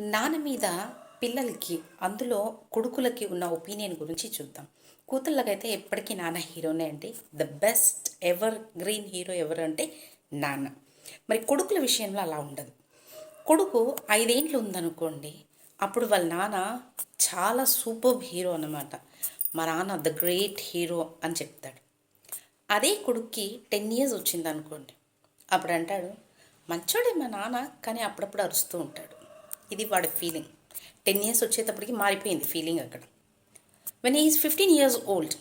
నాన్న మీద పిల్లలకి అందులో కొడుకులకి ఉన్న ఒపీనియన్ గురించి చూద్దాం. కూతుళ్ళకైతే ఎప్పటికీ నాన్న హీరోనే అండి. The best ever green hero ఎవరు అంటే నాన్న. మరి కొడుకుల విషయంలో అలా ఉండదు. కొడుకు ఐదేండ్లు ఉందనుకోండి అప్పుడు వాళ్ళ నాన్న చాలా సూపర్ హీరో అన్నమాట. మా నాన్న ద గ్రేట్ హీరో అని చెప్తాడు. అదే కొడుక్కి టెన్ ఇయర్స్ వచ్చింది అనుకోండి అప్పుడు అంటాడు మంచోడే మా నాన్న కానీ అప్పుడప్పుడు అరుస్తూ ఉంటాడు. ఇది వాడి ఫీలింగ్ టెన్ ఇయర్స్ వచ్చేటప్పటికి మారిపోయింది ఫీలింగ్ అక్కడ. When is fifteen years old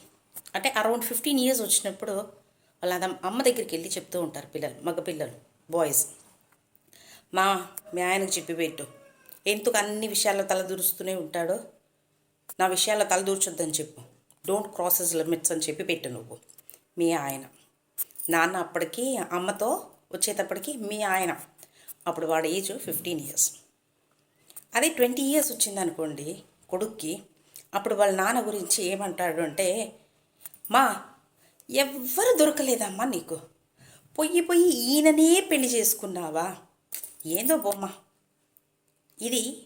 అంటే అరౌండ్ ఫిఫ్టీన్ ఇయర్స్ వచ్చినప్పుడు వాళ్ళ అమ్మ దగ్గరికి వెళ్ళి చెప్తూ ఉంటారు పిల్లలు మగ పిల్లలు బాయ్స్ మా మీ ఆయనకు చెప్పి పెట్టు. ఎందుకు అన్ని విషయాల్లో తలదూరుస్తూనే ఉంటాడో? నా విషయాల్లో తలదూర్చొద్దని చెప్పు. డోంట్ క్రాసెస్ లిమిట్స్ అని చెప్పి పెట్టు నువ్వు. మీ ఆయన. నాన్న అప్పటికి అమ్మతో వచ్చేటప్పటికి మీ ఆయన. అప్పుడు వాడి ఏజ్ ఫిఫ్టీన్ ఇయర్స్ అదే ట్వంటీ ఇయర్స్ వచ్చిందనుకోండి కొడుక్కి అప్పుడు వాళ్ళ నాన్న గురించి ఏమంటాడు అంటే మా ఎవ్వరు దొరకలేదమ్మా నీకు. పొయ్యి పొయ్యి ఈయననే పెళ్ళి చేసుకున్నావా? ఏందో బొమ్మ. ఇది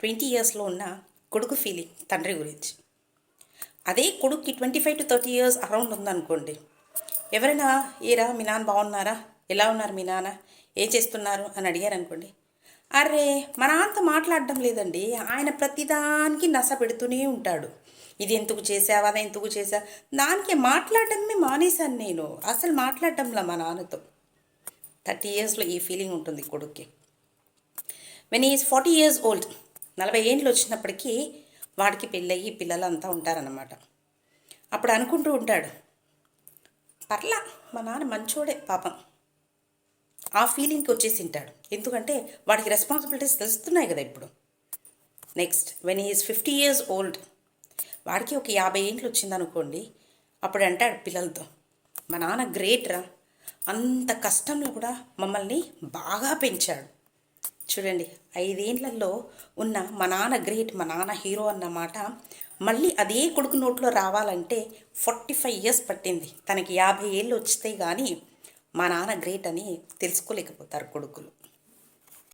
ట్వంటీ ఇయర్స్లో ఉన్న కొడుకు ఫీలింగ్ తండ్రి గురించి. అదే కొడుక్కి twenty five to thirty years around ఉందనుకోండి. ఎవరైనా ఏరా మీ నాన్న బాగున్నారా? ఎలా ఉన్నారు మీ నాన్న? ఏం చేస్తున్నారు? అని అడిగారు అనుకోండి అరే మా నాన్నతో మాట్లాడడం లేదండి. ఆయన ప్రతిదానికి నస పెడుతూనే ఉంటాడు. ఇది ఎందుకు చేసావు అది ఎందుకు చేసా దానికి మాట్లాడడమే మానేశాను నేను. అసలు మాట్లాడడంలా మా నాన్నతో. థర్టీ ఇయర్స్లో ఈ ఫీలింగ్ ఉంటుంది కొడుక్కి. When is forty years old నలభై ఏండ్లు వచ్చినప్పటికీ వాడికి పెళ్ళయ్యి పిల్లలు అంతా ఉంటారన్నమాట. అప్పుడు అనుకుంటూ ఉంటాడు పర్లా మా నాన్న మంచోడే పాపం. ఆ ఫీలింగ్కి వచ్చేసి ఉంటాడు ఎందుకంటే వాడికి రెస్పాన్సిబిలిటీస్ తెలుస్తున్నాయి కదా ఇప్పుడు. Next when is fifty years old వాడికి ఒక యాభై ఏంట్లు వచ్చిందనుకోండి అప్పుడు అంటాడు పిల్లలతో మా నాన్న గ్రేట్ రా. అంత కష్టంలో కూడా మమ్మల్ని బాగా పెంచాడు. చూడండి ఐదేండ్లలో ఉన్న మా నాన్న గ్రేట్ మా నాన్న హీరో అన్నమాట మళ్ళీ అదే కొడుకు నోట్లో రావాలంటే ఫార్టీ ఫైవ్ ఇయర్స్ పట్టింది. తనకి యాభై ఏళ్ళు వచ్చితే కానీ మా నాన్న గ్రేట్ అని తెలుసుకోలేకపోతారు కొడుకులు.